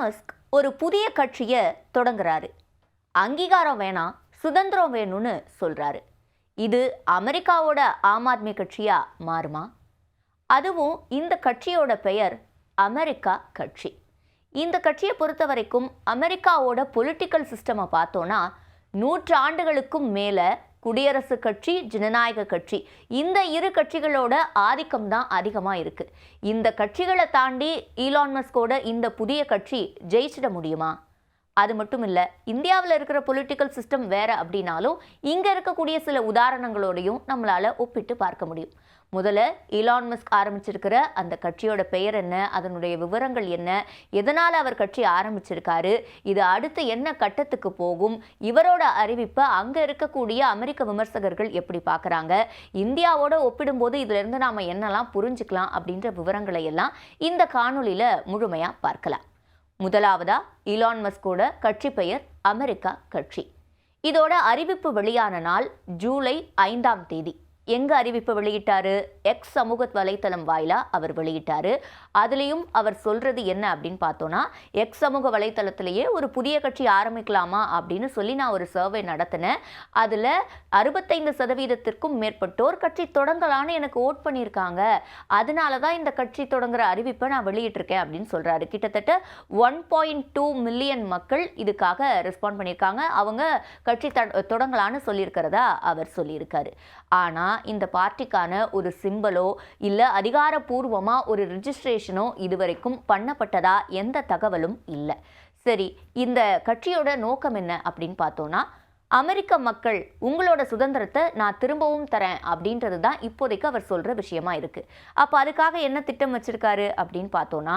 Musk ஒரு புதிய கட்சியை தொடங்குறாரு. அங்கீகாரம் வேணாம் சுதந்திரம் வேணும்னு சொல்கிறாரு இது அமெரிக்காவோட ஆம் ஆத்மி கட்சியாக மாறுமா? அதுவும் இந்த கட்சியோட பெயர் அமெரிக்கா கட்சி. இந்த கட்சியை பொறுத்த வரைக்கும் அமெரிக்காவோட பொலிட்டிக்கல் சிஸ்டமை பார்த்தோன்னா நூற்று ஆண்டுகளுக்கும் மேலே குடியரசுக் கட்சி ஜனநாயக கட்சி. இந்த இரு கட்சிகளோட ஆதிக்கம் தான் அதிகமாக இருக்குது இந்த கட்சிகளை தாண்டி ஈலான் மஸ்கோட இந்த புதிய கட்சி ஜெயிச்சிட முடியுமா? அது மட்டும் இல்லை இந்தியாவில் இருக்கிற பொலிட்டிக்கல் சிஸ்டம் வேற அப்படின்னாலும் இங்கே இருக்கக்கூடிய சில உதாரணங்களோடையும் நம்மளால் ஒப்பிட்டு பார்க்க முடியும். முதல்ல இலான் மஸ்க் ஆரம்பிச்சிருக்கிற அந்த கட்சியோட பெயர் என்ன அதனுடைய விவரங்கள் என்ன எதனால் அவர் கட்சி ஆரம்பிச்சிருக்காரு இது அடுத்து என்ன கட்டத்துக்கு போகும் இவரோட அறிவிப்பை அங்கே இருக்கக்கூடிய அமெரிக்க விமர்சகர்கள் எப்படி பார்க்குறாங்க இந்தியாவோட ஒப்பிடும்போது இதிலிருந்து நாம் என்னெல்லாம் புரிஞ்சுக்கலாம் அப்படின்ற விவரங்களை எல்லாம் இந்த காணொளியில் முழுமையாக பார்க்கலாம். முதலாவதா இலான் மஸ்கோட கட்சி பெயர் அமெரிக்கா கட்சி. இதோட அறிவிப்பு வெளியான நாள் ஜூலை ஐந்தாம் தேதி. எங்க அறிவிப்பு வெளியிட்டாரு? எக்ஸ் சமூக வலைத்தளம் வாயிலா அவர் வெளியிட்டாரு. அதுலேயும் அவர் சொல்றது என்ன அப்படின்னு பார்த்தோன்னா எக்ஸ் சமூக வலைத்தளத்திலேயே ஒரு புதிய கட்சி ஆரம்பிக்கலாமா அப்படின்னு சொல்லி நான் ஒரு சர்வே நடத்தினேன். அதில் அறுபத்தைந்து சதவீதத்திற்கும் மேற்பட்டோர் கட்சி தொடங்கலான்னு எனக்கு ஓட் பண்ணியிருக்காங்க. அதனால தான் இந்த கட்சி தொடங்குற அறிவிப்பை நான் வெளியிட்டிருக்கேன் அப்படின்னு சொல்றாரு. கிட்டத்தட்ட ஒன் பாயிண்ட் டூ மில்லியன் மக்கள் இதுக்காக ரெஸ்பாண்ட் பண்ணியிருக்காங்க. அவங்க கட்சி தொடங்கலான்னு சொல்லியிருக்கிறதா அவர் சொல்லியிருக்காரு. ஆனால் இந்த பார்ட்டிக்கான ஒரு சிம்பலோ இல்லை அதிகாரப்பூர்வமாக ஒரு ரிஜிஸ்ட்ரேஷனோ இதுவரைக்கும் பண்ணப்பட்டதா எந்த தகவலும் இல்லை. சரி இந்த கட்சியோட நோக்கம் என்ன அப்படின்னு பார்த்தோன்னா அமெரிக்க மக்கள் உங்களோட சுதந்திரத்தை நான் திரும்பவும் தரேன் அப்படின்றது தான் இப்போதைக்கு அவர் சொல்கிற விஷயமா இருக்குது அப்போ அதுக்காக என்ன திட்டம் வச்சுருக்காரு அப்படின்னு பார்த்தோன்னா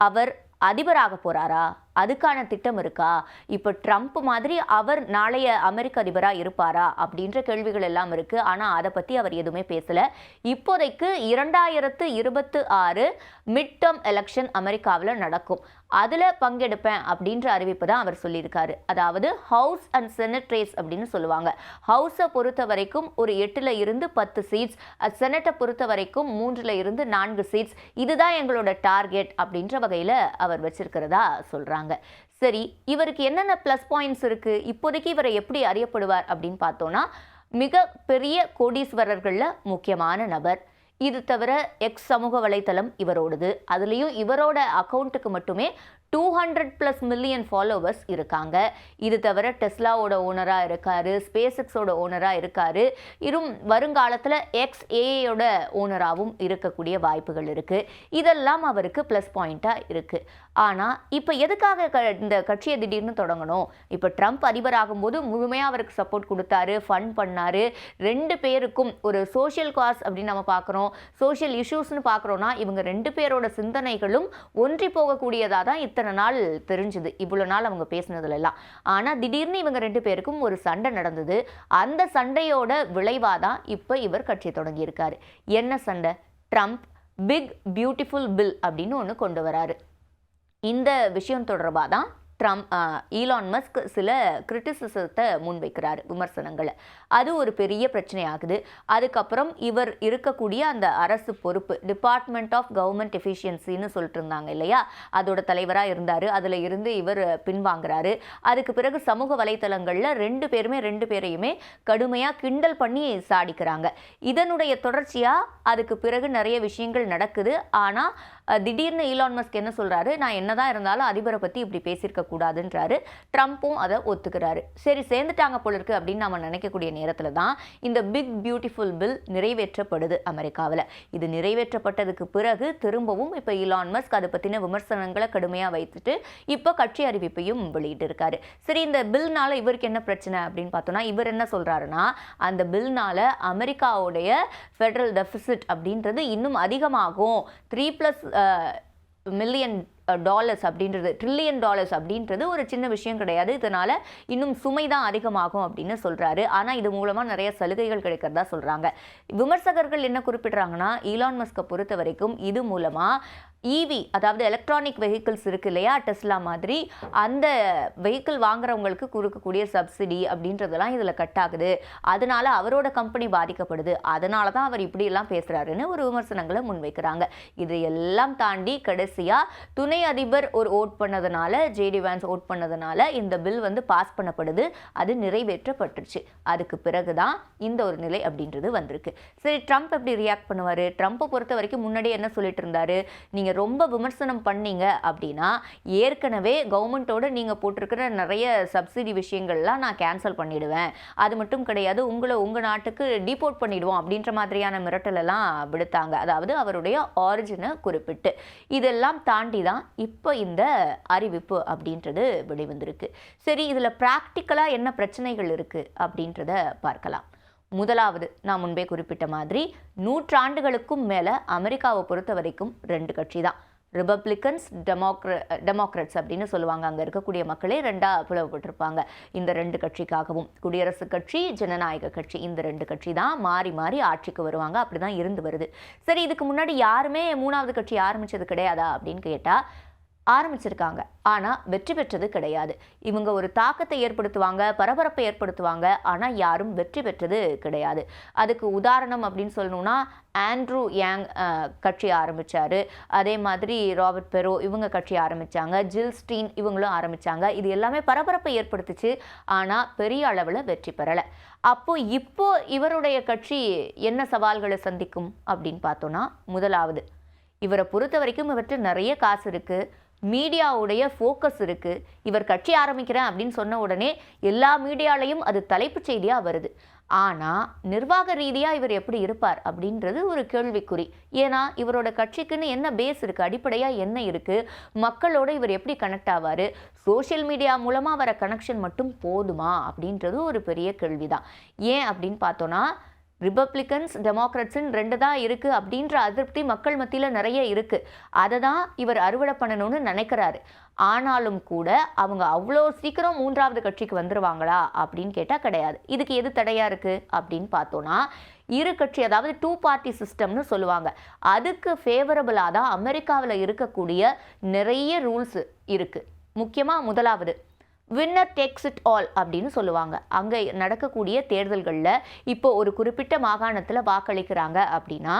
அவர் அதிபராக போகிறாரா அதுக்கான திட்டம் இருக்கா? இப்போ ட்ரம்ப் மாதிரி அவர் நாளைய அமெரிக்க அதிபராக இருப்பாரா? அப்படின்ற கேள்விகள் எல்லாம் இருக்குது ஆனால் அதை பற்றி அவர் எதுவுமே பேசலை. இப்போதைக்கு இரண்டாயிரத்து இருபத்து ஆறு மிட் டேர்ம் எலெக்ஷன் அமெரிக்காவில் நடக்கும். அதில் பங்கெடுப்பேன் அப்படின்ற அறிவிப்பு தான் அவர் சொல்லியிருக்காரு. அதாவது ஹவுஸ் அண்ட் செனட் ரேஸ் அப்படின்னு சொல்லுவாங்க. ஹவுஸை பொறுத்த வரைக்கும் ஒரு எட்டில் இருந்து பத்து சீட்ஸ் செனட்டை பொறுத்த வரைக்கும் மூன்றில் இருந்து நான்கு சீட்ஸ் இதுதான் எங்களோட டார்கெட் அப்படின்ற வகையில் அவர் வச்சிருக்கிறதா சொல்கிறாங்க சரி இவருக்கு என்னென்ன ப்ளஸ் பாயிண்ட்ஸ் இருக்கு? இப்போதைக்கு இவரை எப்படி அறியப்படுவார் அப்படின்னு பார்த்தோன்னா மிக பெரிய கோடீஸ்வரர்களில் முக்கியமான நபர். இது தவிர எக்ஸ் சமூக வலைத்தளம் இவரோடது. அதுலேயும் இவரோட அக்கௌண்ட்டுக்கு மட்டுமே two hundred plus million followers இருக்காங்க. இது தவிர டெஸ்லாவோட ஓனராக இருக்காரு ஸ்பேஸ் எக்ஸோட ஓனராக இருக்காரு. இரும் வருங்காலத்தில் எக்ஸ் ஏயோட ஓனராகவும் இருக்கக்கூடிய வாய்ப்புகள் இருக்குது இதெல்லாம் அவருக்கு ப்ளஸ் பாயிண்ட்டாக இருக்குது ஆனால் இப்போ எதுக்காக க இந்த கட்சியை திடீர்னு தொடங்கணும்? இப்போ ட்ரம்ப் அதிபராகும்போது முழுமையாக அவருக்கு சப்போர்ட் கொடுத்தாரு ஃபண்ட் பண்ணார். ரெண்டு பேருக்கும் ஒரு சோஷியல் காஸ் அப்படின்னு நம்ம பார்க்குறோம். சோஷியல் இஷ்யூஸ்னு பார்க்குறோன்னா இவங்க ரெண்டு பேரோட சிந்தனைகளும் ஒன்றி போகக்கூடியதாக தான் இத்தனை நாள் தெரிஞ்சுது. இவ்வளோ நாள் அவங்க பேசினதுல எல்லாம் ஆனால் திடீர்னு இவங்க ரெண்டு பேருக்கும் ஒரு சண்டை நடந்தது. அந்த சண்டையோட விளைவாக தான் இப்போ இவர் கட்சி தொடங்கியிருக்காரு. என்ன சண்டை? ட்ரம்ப் பிக் பியூட்டிஃபுல் பில் அப்படின்னு ஒன்று கொண்டு வராரு. இந்த விஷயம் தொடர்பாக தான் ட்ரம்ப் ஈலான் மஸ்க் சில கிரிட்டிசிசத்தை முன்வைக்கிறார் விமர்சனங்களை. அது ஒரு பெரிய பிரச்சனையாகுது. அதுக்கப்புறம் இவர் இருக்கக்கூடிய அந்த அரசு பொறுப்பு டிபார்ட்மெண்ட் ஆஃப் கவர்மெண்ட் எஃபிஷியன்சின்னு சொல்லிட்டு இருந்தாங்க இல்லையா? அதோட தலைவராக இருந்தார். அதில் இருந்து இவர் பின்வாங்குறாரு. அதுக்கு பிறகு சமூக வலைத்தளங்களில் ரெண்டு பேருமே ரெண்டு பேரையுமே கடுமையாக கிண்டல் பண்ணி சாடிக்கிறாங்க. இதனுடைய தொடர்ச்சியாக அதுக்கு பிறகு நிறைய விஷயங்கள் நடக்குது. ஆனால் திடீர்னு ஈலான் மஸ்க் என்ன சொல்கிறாரு நான் என்னதான் இருந்தாலும் அதிபரை பற்றி இப்படி பேசியிருக்க கூடாதுன்றாரு. ட்ரம்ப்பும் அதை ஒத்துக்கிறாரு. சரி சேர்ந்துட்டாங்க போல இருக்கு அப்படின்னு நம்ம நினைக்கக்கூடிய நேரத்தில் தான் இந்த பிக் பியூட்டிஃபுல் பில் நிறைவேற்றப்படுது அமெரிக்காவில். இது நிறைவேற்றப்பட்டதுக்கு பிறகு திரும்பவும் இப்போ இலான் மஸ்க் அதை பற்றின விமர்சனங்களை கடுமையாக வைத்துட்டு இப்போ கட்சி அறிவிப்பையும் வெளியிட்டு இருக்காரு சரி இந்த பில்னால இவருக்கு என்ன பிரச்சனை அப்படின்னு பார்த்தோம்னா இவர் என்ன சொல்கிறாருன்னா அந்த பில்னால அமெரிக்காவுடைய ஃபெடரல் டெபிசிட் அப்படின்றது இன்னும் அதிகமாகும். த்ரீ ப்ளஸ் மில்லியன் டாலர்ஸ் அப்படின்றது ட்ரில்லியன் டாலர்ஸ் அப்படின்றது ஒரு சின்ன விஷயம் கிடையாது. இதனால் இன்னும் சுமை தான் அதிகமாகும் அப்படின்னு சொல்கிறாரு ஆனால் இது மூலமாக நிறைய சலுகைகள் கிடைக்கிறதா சொல்கிறாங்க விமர்சகர்கள் என்ன குறிப்பிடுறாங்கன்னா ஈலான் மஸ்கை பொறுத்த வரைக்கும் இது மூலமாக ஈவி அதாவது எலக்ட்ரானிக் வெஹிக்கிள்ஸ் இருக்குது இல்லையா டெஸ்லா மாதிரி அந்த வெஹிக்கிள் வாங்குறவங்களுக்கு கொடுக்கக்கூடிய சப்சிடி அப்படின்றதெல்லாம் இதில் கட் ஆகுது. அதனால அவரோட கம்பெனி பாதிக்கப்படுது. அதனால தான் அவர் இப்படியெல்லாம் பேசுகிறாருன்னு ஒரு விமர்சனங்களை முன்வைக்கிறாங்க. இது எல்லாம் தாண்டி கடைசியாக துணை அதிபர் ஒரு ஓட் பண்ணதுனால ஜேடி வேன்ஸ் ஓட் பண்ணதுனால இந்த பில் வந்து பாஸ் பண்ணப்படுது. அது நிறைவேற்றப்பட்டுருச்சு. அதுக்கு பிறகு தான் இந்த ஒரு நிலை அப்படின்றது வந்திருக்கு. சரி ட்ரம்ப் எப்படி ரியாக்ட் பண்ணுவார்? ட்ரம்ப்பை பொறுத்த வரைக்கும் முன்னாடியே என்ன சொல்லிட்டு இருந்தாரு? நீங்கள் நீங்கள் ரொம்ப விமர்சனம் பண்ணீங்க அப்படின்னா ஏற்கனவே கவர்மெண்ட்டோட நீங்கள் போட்டிருக்கிற நிறைய சப்சிடி விஷயங்கள்லாம் நான் கேன்சல் பண்ணிவிடுவேன் அது மட்டும் கிடையாது உங்களை உங்கள் நாட்டுக்கு டிபோர்ட் பண்ணிவிடுவோம் அப்படின்ற மாதிரியான மிரட்டலெல்லாம் விடுத்தாங்க. அதாவது அவருடைய ஆரிஜினை குறிப்பிட்டு. இதெல்லாம் தாண்டி தான் இப்போ இந்த அறிவிப்பு அப்படின்றது வெளிவந்திருக்கு. சரி இதில் ப்ராக்டிக்கலாக என்ன பிரச்சனைகள் இருக்குது அப்படின்றத பார்க்கலாம். முதலாவது நான் முன்பே குறிப்பிட்ட மாதிரி நூற்றாண்டுகளுக்கும் மேலே அமெரிக்காவை பொறுத்த வரைக்கும் ரெண்டு கட்சி தான் ரிபப்ளிக்கன்ஸ் டெமோக்ர டெமோக்ரட்ஸ் அப்படின்னு சொல்லுவாங்க. அங்கே இருக்கக்கூடிய மக்களே ரெண்டாக பிளவுபட்டிருப்பாங்க. இந்த ரெண்டு கட்சிக்காகவும். குடியரசுக் கட்சி ஜனநாயக கட்சி இந்த ரெண்டு கட்சி தான் மாறி மாறி ஆட்சிக்கு வருவாங்க. அப்படி தான் இருந்து வருது. சரி இதுக்கு முன்னாடி யாருமே மூணாவது கட்சி ஆரம்பித்தது கிடையாதா அப்படின்னு கேட்டால் ஆரம்பிச்சிருக்காங்க. ஆனால் வெற்றி பெற்றது கிடையாது. இவங்க ஒரு தாக்கத்தை ஏற்படுத்துவாங்க பரபரப்பை ஏற்படுத்துவாங்க ஆனால் யாரும் வெற்றி பெற்றது கிடையாது. அதுக்கு உதாரணம் அப்படின்னு சொல்லணும்னா ஆண்ட்ரூ யாங் கட்சி ஆரம்பித்தார் அதே மாதிரி ராபர்ட் பெரோ இவங்க கட்சி ஆரம்பிச்சாங்க. ஜில் ஸ்டீன் இவங்களும் ஆரம்பிச்சாங்க. இது எல்லாமே பரபரப்பை ஏற்படுத்துச்சு. ஆனால் பெரிய அளவில் வெற்றி பெறலை. அப்போ இப்போ இவருடைய கட்சி என்ன சவால்களை சந்திக்கும் அப்படின்னு பார்த்தோன்னா முதலாவது இவரை பொறுத்த வரைக்கும் இவர்கிட்ட நிறைய காசு இருக்குது மீடியாவுடைய ஃபோக்கஸ் இருக்குது இவர் கட்சி ஆரம்பிக்கிறேன் அப்படின்னு சொன்ன உடனே எல்லா மீடியாலையும் அது தலைப்புச் செய்தியாக வருது. ஆனால் நிர்வாக ரீதியாக இவர் எப்படி இருப்பார் அப்படின்றது ஒரு கேள்விக்குறி. ஏன்னா இவரோட கட்சிக்குன்னு என்ன பேஸ் இருக்குது அடிப்படையாக என்ன இருக்குது மக்களோட இவர் எப்படி கனெக்ட் ஆவார்? சோஷியல் மீடியா மூலமாக வர கனெக்ஷன் மட்டும் போதுமா? அப்படின்றது ஒரு பெரிய கேள்விதான். ஏன் அப்படின்னு பார்த்தோன்னா ரிப்பப்ளிகன்ஸ் டெமோக்ரட்ஸுன்னு ரெண்டு தான் இருக்குது அப்படின்ற அதிருப்தி மக்கள் மத்தியில் நிறைய இருக்குது அதை தான் இவர் அறுவடை பண்ணணும்னு நினைக்கிறாரு. ஆனாலும் கூட அவங்க அவ்வளோ சீக்கிரம் மூன்றாவது கட்சிக்கு வந்துடுவாங்களா அப்படின்னு கேட்டால் கிடையாது. இதுக்கு எது தடையாக இருக்குது அப்படின்னு பார்த்தோன்னா இரு கட்சி அதாவது டூ பார்ட்டி சிஸ்டம்னு சொல்லுவாங்க. அதுக்கு ஃபேவரபிளாக தான் அமெரிக்காவில் இருக்கக்கூடிய நிறைய ரூல்ஸ் இருக்குது முக்கியமாக முதலாவது வின்னர் டேக்ஸ் இட் ஆல் அப்படின்னு சொல்லுவாங்க. அங்கே நடக்கக்கூடிய தேர்தல்களில் இப்போ ஒரு குறிப்பிட்ட மாகாணத்தில் வாக்களிக்கிறாங்க அப்படின்னா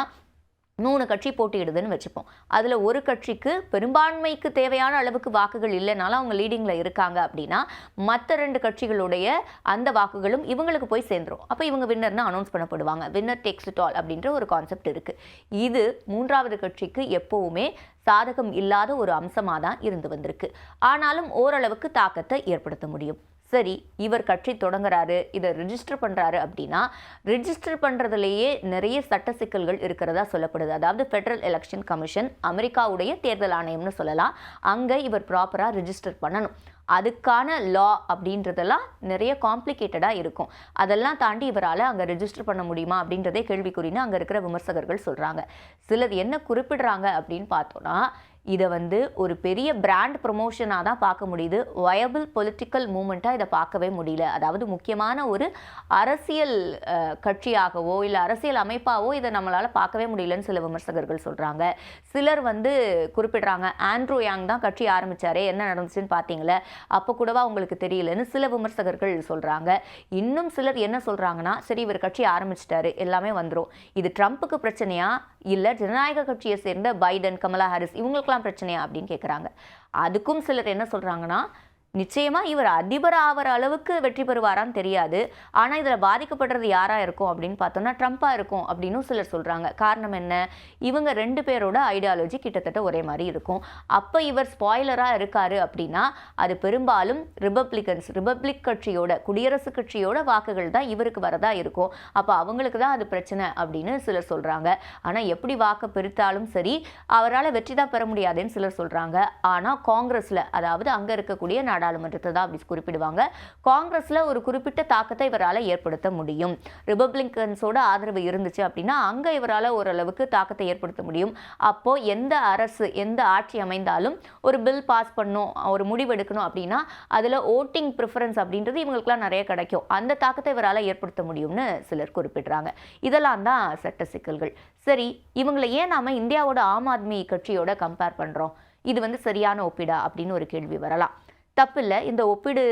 மூணு கட்சி போட்டியிடுதுன்னு வச்சுப்போம். அதில் ஒரு கட்சிக்கு பெரும்பான்மைக்கு தேவையான அளவுக்கு வாக்குகள் இல்லைனாலும் அவங்க லீடிங்கில் இருக்காங்க அப்படின்னா மற்ற ரெண்டு கட்சிகளுடைய அந்த வாக்குகளும் இவங்களுக்கு போய் சேர்ந்துரும். அப்போ இவங்க வின்னர்னு அனௌன்ஸ் பண்ணப்படுவாங்க. வின்னர் டேக்ஸ் இட் ஆல் அப்படின்ற ஒரு கான்செப்ட் இருக்குது இது மூன்றாவது கட்சிக்கு எப்போவுமே சாதகம் இல்லாத ஒரு அம்சமாக தான் இருந்து வந்திருக்கு. ஆனாலும் ஓரளவுக்கு தாக்கத்தை ஏற்படுத்த முடியும். சரி இவர் கட்சி தொடங்குறாரு இதை ரிஜிஸ்டர் பண்ணுறாரு அப்படின்னா ரிஜிஸ்டர் பண்ணுறதுலேயே நிறைய சட்ட சிக்கல்கள் இருக்கிறதா சொல்லப்படுது. அதாவது ஃபெடரல் எலெக்ஷன் கமிஷன் அமெரிக்காவுடைய தேர்தல் ஆணையம்னு சொல்லலாம். அங்கே இவர் ப்ராப்பராக ரிஜிஸ்டர் பண்ணணும். அதுக்கான லா அப்படின்றதெல்லாம் நிறைய காம்ப்ளிகேட்டடாக இருக்கும். அதெல்லாம் தாண்டி இவரால் அங்கே ரிஜிஸ்டர் பண்ண முடியுமா அப்படின்றதே கேள்விக்குறின்னு அங்கே இருக்கிற விமர்சகர்கள் சொல்கிறாங்க சிலர் என்ன குறிப்பிடுறாங்க அப்படின்னு பார்த்தோன்னா இதை வந்து ஒரு பெரிய பிராண்ட் ப்ரொமோஷனாக தான் பார்க்க முடியுது. வயபிள் பொலிட்டிக்கல் மூமெண்ட்டாக இதை பார்க்கவே முடியல. அதாவது முக்கியமான ஒரு அரசியல் கட்சியாகவோ இல்லை அரசியல் அமைப்பாகவோ இதை நம்மளால் பார்க்கவே முடியலன்னு சில விமர்சகர்கள் சொல்கிறாங்க சிலர் வந்து குறிப்பிடுறாங்க ஆண்ட்ரூ யாங் தான் கட்சி ஆரம்பித்தாரே என்ன நடந்துச்சுன்னு பார்த்தீங்களே அப்போ கூடவா உங்களுக்கு தெரியலன்னு சில விமர்சகர்கள் சொல்கிறாங்க இன்னும் சிலர் என்ன சொல்கிறாங்கன்னா சரி இவர் கட்சி ஆரம்பிச்சிட்டாரு எல்லாமே வந்துடும் இது ட்ரம்ப்புக்கு பிரச்சனையாக இல்லை ஜனநாயக கட்சியை சேர்ந்த பைடன் கமலா ஹாரிஸ் இவங்களுக்கெல்லாம் பிரச்சனையா அப்படின்னு கேட்குறாங்க அதுக்கும் சிலர் என்ன சொல்கிறாங்கன்னா நிச்சயமாக இவர் அதிபர் ஆகிற அளவுக்கு வெற்றி பெறுவாரான்னு தெரியாது. ஆனால் இதில் பாதிக்கப்படுறது யாராக இருக்கும் அப்படின்னு பார்த்தோம்னா ட்ரம்ப்பாக இருக்கும் அப்படின்னு சிலர் சொல்கிறாங்க காரணம் என்ன? இவங்க ரெண்டு பேரோட ஐடியாலஜி கிட்டத்தட்ட ஒரே மாதிரி இருக்கும். அப்போ இவர் ஸ்பாய்லராக இருக்காரு அப்படின்னா அது பெரும்பாலும் ரிபப்ளிகன்ஸ் ரிபப்ளிக் கட்சியோட குடியரசுக் கட்சியோட வாக்குகள் தான் இவருக்கு வரதா இருக்கும். அப்போ அவங்களுக்கு தான் அது பிரச்சனை அப்படின்னு சிலர் சொல்கிறாங்க ஆனால் எப்படி வாக்கு பிரித்தாலும் சரி அவரால் வெற்றி தான் பெற முடியாதுன்னு சிலர் சொல்கிறாங்க ஆனால் காங்கிரஸில் அதாவது அங்கே இருக்கக்கூடிய நாடாளுமன்றத்தை தான் அப்படி குறிப்பிடுவாங்க. காங்கிரஸில் ஒரு குறிப்பிட்ட தாக்கத்தை இவரால் ஏற்படுத்த முடியும். ரிபப்ளிகன்ஸோட ஆதரவு இருந்துச்சு அப்படின்னா அங்கே இவரால் ஓரளவுக்கு தாக்கத்தை ஏற்படுத்த முடியும். அப்போது எந்த அரசு எந்த ஆட்சி அமைந்தாலும் ஒரு பில் பாஸ் பண்ணும் ஒரு முடிவெடுக்கணும் அப்படின்னா அதில் ஓட்டிங் ப்ரிஃபரன்ஸ் அப்படின்றது இவங்களுக்குலாம் நிறைய கிடைக்கும். அந்த தாக்கத்தை இவரால் ஏற்படுத்த முடியும்னு சிலர் குறிப்பிடுறாங்க. இதெல்லாம் தான் சட்ட சிக்கல்கள். சரி இவங்களை ஏன் நாம் இந்தியாவோட ஆம் ஆத்மி கட்சியோட கம்பேர் பண்ணுறோம் இது வந்து சரியான ஒப்பிடா அப்படின்னு ஒரு கேள்வி வரலாம். தப்பில்லை. இந்த ஒப்பீடு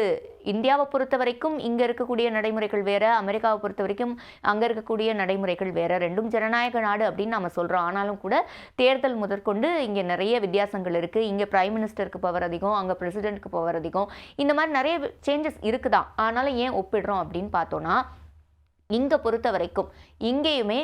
இந்தியாவை பொறுத்த வரைக்கும் இங்கே இருக்கக்கூடிய நடைமுறைகள் வேறு அமெரிக்காவை பொறுத்த வரைக்கும் அங்கே இருக்கக்கூடிய நடைமுறைகள் வேறு. ரெண்டும் ஜனநாயக நாடு அப்படின்னு நம்ம சொல்கிறோம் ஆனாலும் கூட தேர்தல் முதற்கொண்டு இங்கே நிறைய வித்தியாசங்கள் இருக்குது இங்கே பிரைம் மினிஸ்டருக்கு பவர் அதிகம் அங்கே பிரசிடென்ட்க்கு பவர் அதிகம். இந்த மாதிரி நிறைய சேஞ்சஸ் இருக்குதான். ஆனாலும் ஏன் ஒப்பிடுறோம் அப்படின்னு பார்த்தோன்னா இங்கே பொறுத்த வரைக்கும் இங்கேயுமே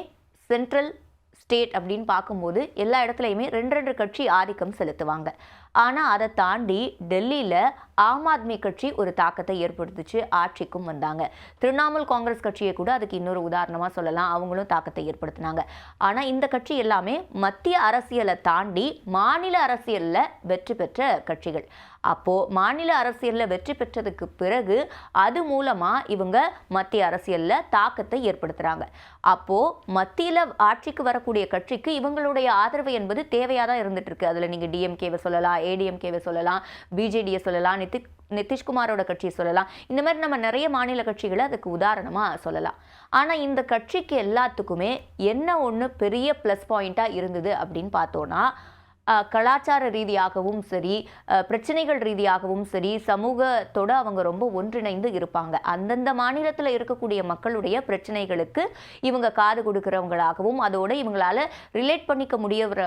சென்ட்ரல் ஸ்டேட் அப்படின்னு பார்க்கும்போது எல்லா இடத்துலையுமே ரெண்டு ரெண்டு கட்சி ஆதிக்கம் செலுத்துவாங்க. ஆனால் அதை தாண்டி டெல்லியில் ஆம் ஆத்மி கட்சி ஒரு தாக்கத்தை ஏற்படுத்துச்சு ஆட்சிக்கும் வந்தாங்க. திரிணாமுல் காங்கிரஸ் கட்சியை கூட அதுக்கு இன்னொரு உதாரணமாக சொல்லலாம் அவங்களும் தாக்கத்தை ஏற்படுத்தினாங்க. ஆனால் இந்த கட்சி எல்லாமே மத்திய அரசியலை தாண்டி மாநில அரசியலில் வெற்றி பெற்ற கட்சிகள். அப்போது மாநில அரசியலில் வெற்றி பெற்றதுக்கு பிறகு அது மூலமாக இவங்க மத்திய அரசியலில் தாக்கத்தை ஏற்படுத்துகிறாங்க அப்போது மத்தியில் ஆட்சிக்கு வரக்கூடிய கட்சிக்கு இவங்களுடைய ஆதரவு என்பது தேவையாக தான் இருந்துகிட்ருக்கு அதில் நீங்கள் டிஎம்கேவை சொல்லலாம் ஏடிஎம்கேவை சொல்லலாம் பிஜேடியை சொல்லலாம் நிதி நிதிஷ்குமாரோட கட்சியை சொல்லலாம். இந்த மாதிரி நம்ம நிறைய மாநில கட்சிகளை அதுக்கு உதாரணமாக சொல்லலாம். ஆனால் இந்த கட்சிக்கு எல்லாத்துக்குமே என்ன ஒன்று பெரிய ப்ளஸ் பாயிண்ட்டாக இருந்தது அப்படின்னு பார்த்தோன்னா கலாச்சார ரீதியாகவும் சரி பிரச்சனைகள் ரீதியாகவும் சரி சமூகத்தோட அவங்க ரொம்ப ஒன்றிணைந்து இருப்பாங்க. அந்தந்த மாநிலத்தில் இருக்கக்கூடிய மக்களுடைய பிரச்சனைகளுக்கு இவங்க காது கொடுக்குறவங்களாகவும் அதோடு இவங்களால ரிலேட் பண்ணிக்க முடியற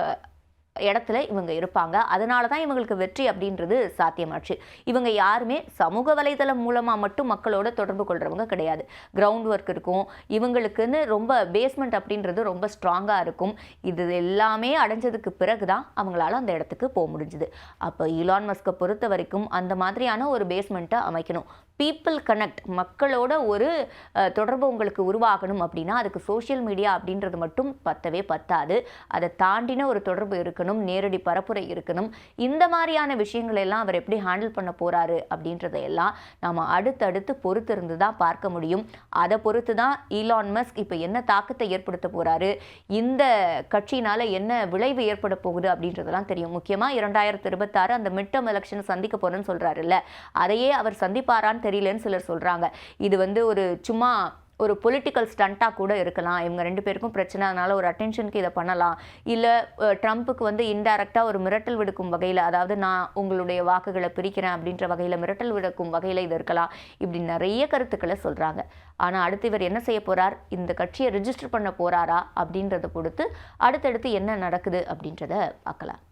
இடத்துல இவங்க இருப்பாங்க. அதனால தான் இவங்களுக்கு வெற்றி அப்படின்றது சாத்தியமாச்சு. இவங்க யாருமே சமூக வலைதளம் மூலமாக மட்டும் மக்களோட தொடர்பு கொள்கிறவங்க கிடையாது. கிரவுண்ட் ஒர்க் இருக்கும். இவங்களுக்குன்னு ரொம்ப பேஸ்மெண்ட் அப்படின்றது ரொம்ப ஸ்ட்ராங்காக இருக்கும். இது எல்லாமே அடைஞ்சதுக்கு பிறகு தான் அவங்களால அந்த இடத்துக்கு போக முடிஞ்சுது. அப்போ ஈலான் மஸ்கை பொறுத்த வரைக்கும் அந்த மாதிரியான ஒரு பேஸ்மெண்ட்டை அமைக்கணும். பீப்புள் கனெக்ட் மக்களோட ஒரு தொடர்பு உங்களுக்கு உருவாகணும் அப்படின்னா அதுக்கு சோஷியல் மீடியா அப்படின்றது மட்டும் பத்தவே பத்தாது. அதை தாண்டின ஒரு தொடர்பு இருக்கணும் நேரடி பரப்புரை இருக்கணும். இந்த மாதிரியான விஷயங்கள் எல்லாம் அவர் எப்படி ஹேண்டில் பண்ண போகிறாரு அப்படின்றதையெல்லாம் நாம் அடுத்தடுத்து பொறுத்து இருந்து தான் பார்க்க முடியும். அதை பொறுத்து தான் ஈலான் மஸ்க் இப்போ என்ன தாக்கத்தை ஏற்படுத்த போகிறாரு இந்த கட்சியினால் என்ன விளைவு ஏற்பட போகுது அப்படின்றதெல்லாம் தெரியும். முக்கியமாக இரண்டாயிரத்து இருபத்தாறு அந்த மிட்டம் எலெக்ஷன் சந்திக்க போகிறேன்னு சொல்கிறாருல்ல அதையே அவர் சந்திப்பாரான்னு தெரியலன்னு சிலர் சொல்கிறாங்க இது வந்து ஒரு சும்மா ஒரு பொலிட்டிக்கல் ஸ்டண்ட்டாக கூட இருக்கலாம். இவங்க ரெண்டு பேருக்கும் பிரச்சனை அதனால் ஒரு அட்டென்ஷனுக்கு இதை பண்ணலாம். இல்லை ட்ரம்ப்புக்கு வந்து இன்டைரக்டாக ஒரு மிரட்டல் விடுக்கும் வகையில் அதாவது நான் உங்களுடைய வாக்குகளை பிரிக்கிறேன் அப்படின்ற வகையில் மிரட்டல் விடுக்கும் வகையில் இது இருக்கலாம். இப்படி நிறைய கருத்துக்களை சொல்கிறாங்க ஆனால் அடுத்து இவர் என்ன செய்ய போகிறார் இந்த கட்சியை ரிஜிஸ்டர் பண்ண போகிறாரா அப்படின்றத பொறுத்து அடுத்தடுத்து என்ன நடக்குது அப்படின்றத பார்க்கலாம்.